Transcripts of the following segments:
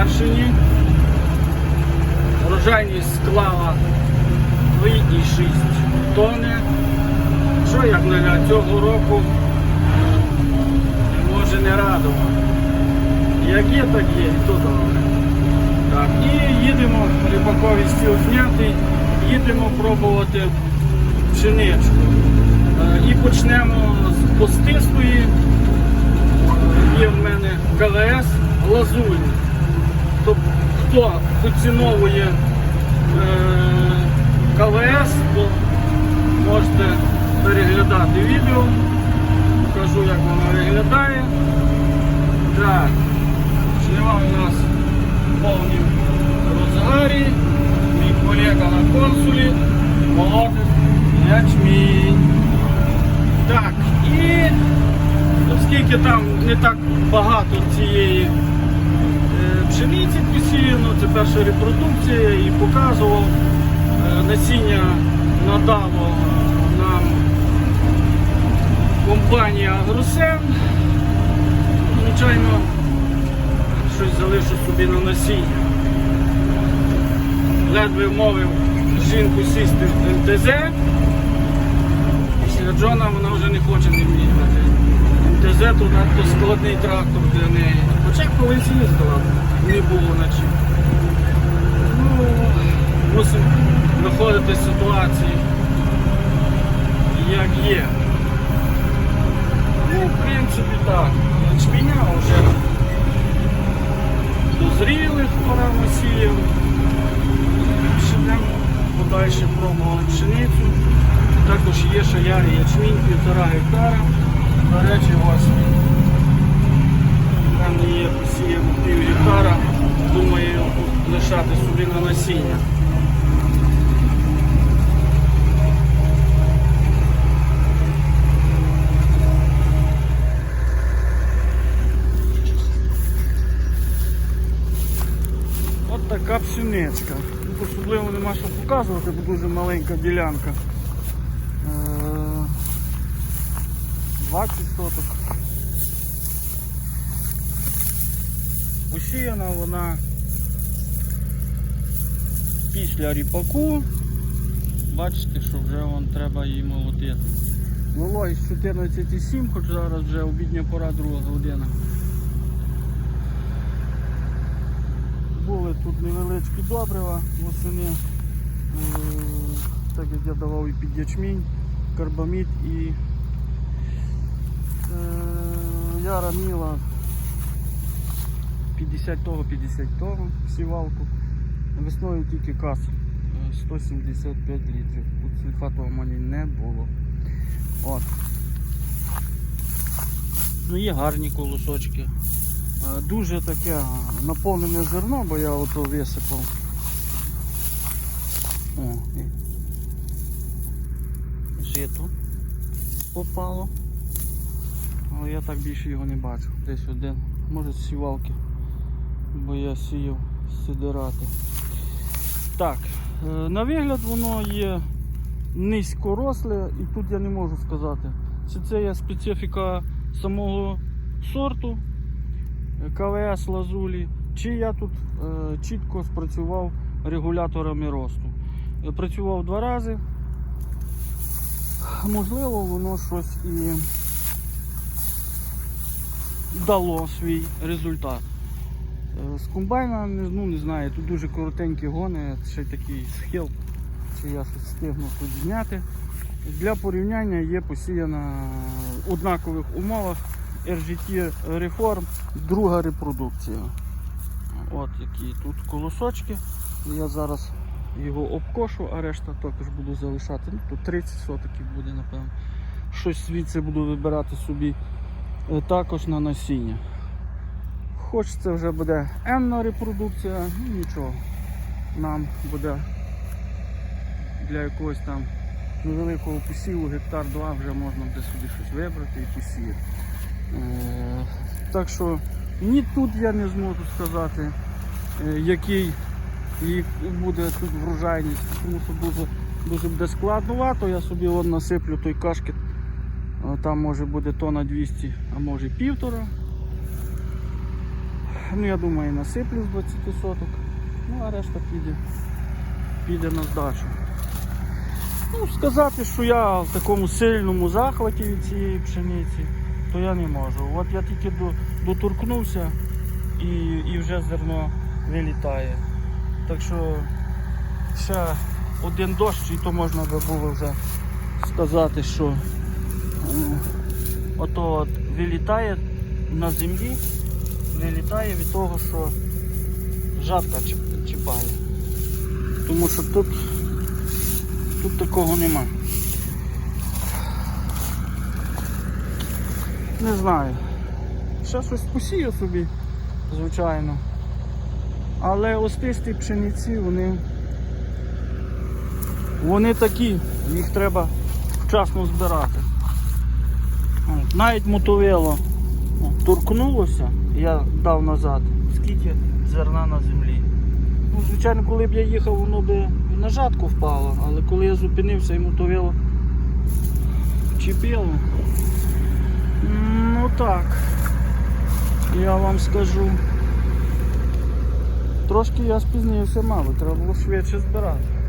завершені. Врожайність склала 2,6 тонни. Що як для цього року може не радувати. Як є, так є, і то добре. Так, і їдемо, рибаковий стіл знятий, їдемо пробувати пшеничку. Е, І почнемо з постистої. Є в мене КВС Лазурь. Тобто, хто поціновує е, КВС, то можете переглядати відео. Покажу, як воно виглядає. Так, жнива у нас в повнім розгарі. Мій колега на консулі молотить ячмінь. Так, і оскільки там не так багато цієї пшениці посіяно, це перша репродукція, її показував. Е, Насіння надало нам компанія Агросен. Звичайно, щось залишу собі на насіння. Ледве вмовив жінку сісти в МТЗ. Після Джона вона вже не хоче не їхати. МТЗ то надто складний трактор для неї. Хоча колись їздила, не було на чим. Ну, мусимо виходити з ситуації, як є. Ну, в принципі, так. Ячменя вже дозріли, пора сіяв. Підемо подальше пробували пшеницю. Також є ярий ячмінь, півтора гектара. До речі, ось там є посіяно пів гектара. Думаю, лишати собі на насіння. От така пшеничка. Тут особливо нема що показувати, бо дуже маленька ділянка. Е, 20 соток. Посіяна вона після ріпаку. Бачите, що вже вон треба її молотити. Вологість 14,7, хоч зараз вже обідня пора, друга година. Були тут невеличкі добрива восени, е, так як я давав і під ячмінь, карбамід і е, яра міла 50 того, 50 того сівалку. Весною тільки кас е, 175 літрів. Тут сульфату амоній не було. От. Ну є гарні колосочки. Е, Дуже таке наповнене зерно, бо я ото висипав. О, жито попало. Але я так більше його не бачу. Десь один. Може з сівалки, бо я сіяв сидирати. Так, е, на вигляд воно є низькоросле і тут я не можу сказати. Чи це є специфіка самого сорту. КВС Лазулі, чи я тут е, чітко спрацював регуляторами росту. Е, Працював два рази. Можливо, воно щось і дало свій результат. Е, З комбайна ну, не знаю, тут дуже коротенькі гони, ще такий схил, чи я щось встигну тут. Для порівняння є посіяна в однакових умовах RGT Reform, друга репродукція. От які тут колосочки. Я зараз його обкошу, а решта також буду залишати. Ну, тут 30 сотоків буде, напевно. Щось звідси буду вибирати собі е, також на насіння. Хоч це вже буде енна репродукція, ну нічого. Нам буде для якогось там невеликого посіву, гектар 2 вже можна буде собі щось вибрати і посіяти. Е, Так що ні тут я не зможу сказати, е, який їх буде тут врожайність, тому що дуже, дуже буде складновато. Я собі вон насиплю той кашкет, Е, там може буде тонна 200, а може півтора. Ну, я думаю, насиплю з 20 соток. Ну, а решта піде, піде на здачу. Ну, сказати, що я в такому сильному захваті від цієї пшениці, то я не можу. От я тільки доторкнувся і, і вже зерно вилітає. Так що ще один дощ, і то можна би було вже сказати, що е, ото от вилітає на землі, вилітає від того, що жатка чіп- чіпає. Тому що тут, тут такого нема. Не знаю. Ще щось посію собі, звичайно. Але остисті пшениці, вони, вони такі, їх треба вчасно збирати. Навіть мотовило о, торкнулося, я дав назад, скільки зерна на землі. Ну, звичайно, коли б я їхав, воно і на жатку впало, але коли я зупинився і мотовило чіпило. Ну так, я вам скажу. Трошки я спізнився, мабуть, треба було швидше збирати.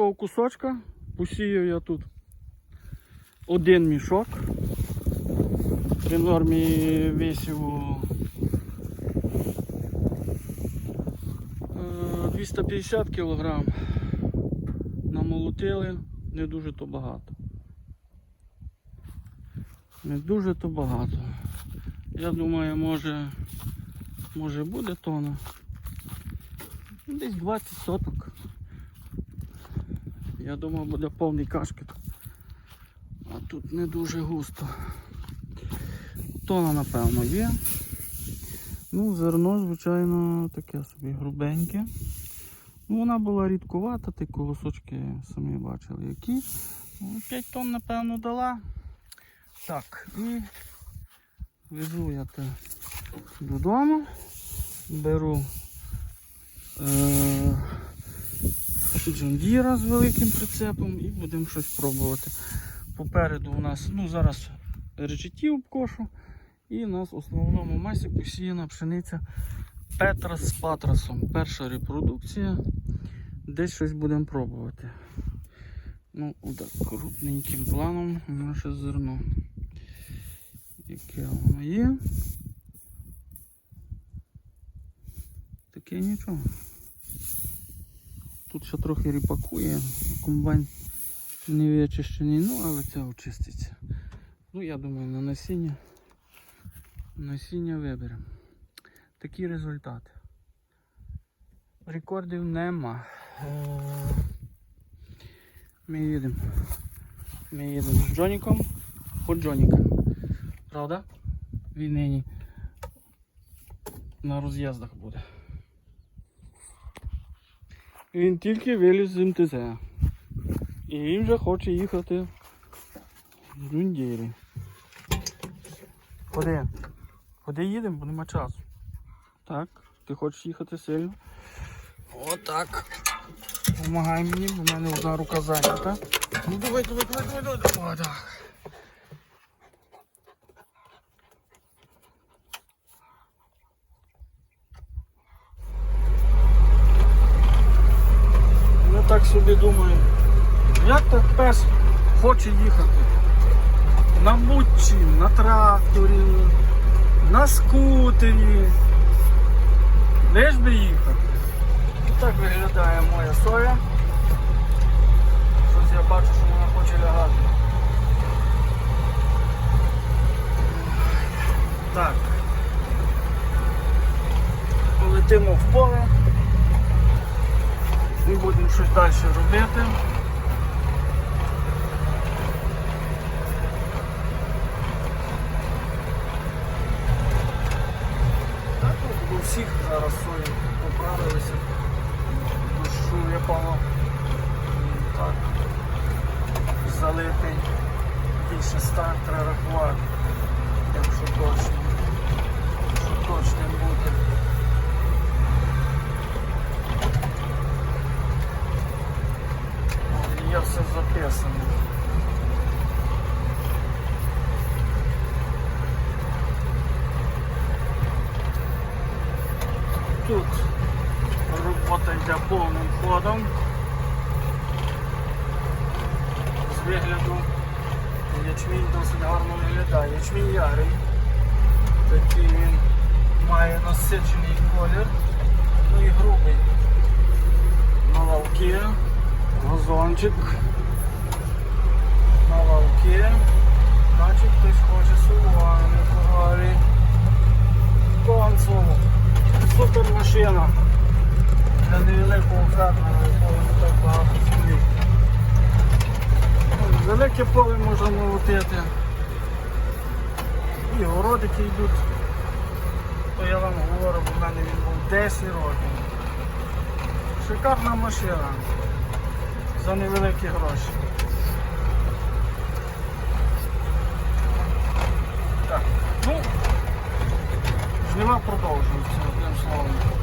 Такого кусочка посію я тут один мішок. При нормі висіву е, 250 кг. Намолотили не дуже то багато. Не дуже то багато. Я думаю, може, може буде тона. Десь 20 соток. Я думав, буде повний кашкет. А тут не дуже густо. Тона, напевно, є. Ну, зерно, звичайно, таке собі грубеньке. Ну, вона була рідкувата, ті колосочки самі бачили які. Ну, 5 тонн, напевно, дала. Так, і везу я те додому, беру е- Джондіра з великим прицепом і будемо щось пробувати. Попереду у нас, ну зараз речеті обкошу, і у нас в основному масі посіяна пшениця Петрас з патрасом. Перша репродукція. Десь щось будемо пробувати. Ну, отак, крупненьким планом наше зерно. Яке воно є. Таке нічого. Тут ще трохи ріпакує, комбайн не вичищений, ну але це очиститься. Ну я думаю на насіння. Насіння виберемо. Такі результати. Рекордів нема. Е, Ми їдемо. Ми їдемо з Джоніком по Джоніка. Правда? Він нині на роз'їздах буде. Він тільки виліз з МТЗ. І він вже хоче їхати в Джундірі. Ходи. Ходи їдемо, бо нема часу. Так, ти хочеш їхати сильно? Отак. Помагай мені, бо в мене одна рука зайнята. Ну давай, давай, давай, давай, давай. О, так. Я так собі думаю, як так пес хоче їхати? На бучі, на тракторі, на скутері. Де ж би їхати? І так виглядає моя соя. Щось я бачу, що вона хоче лягати. Так. Полетимо в поле. І будемо далі робити. Так, у всіх зараз сої поправилися. Душу, певно, так, залитий. Більше старт треба рахувати, якщо точно. Якщо точним бути. О, Є все записано. Тут робота йде повним ходом. З вигляду ячмінь досить гарно виглядає. Ячмінь ярий. Такий він має насичений колір, ну і грубий. На лавки, газончик. На лавки. Значить хтось хоче сувани, коварі. Консул. Супер машина. Для невеликого фермера, якого не так багато. Ну, Велике поле можна молотити. І городики йдуть. То я вам говорю, бо в мене він був 10 років. Шикарна машина за невеликі гроші. Так, ну, жнива продовжуються, одним словом.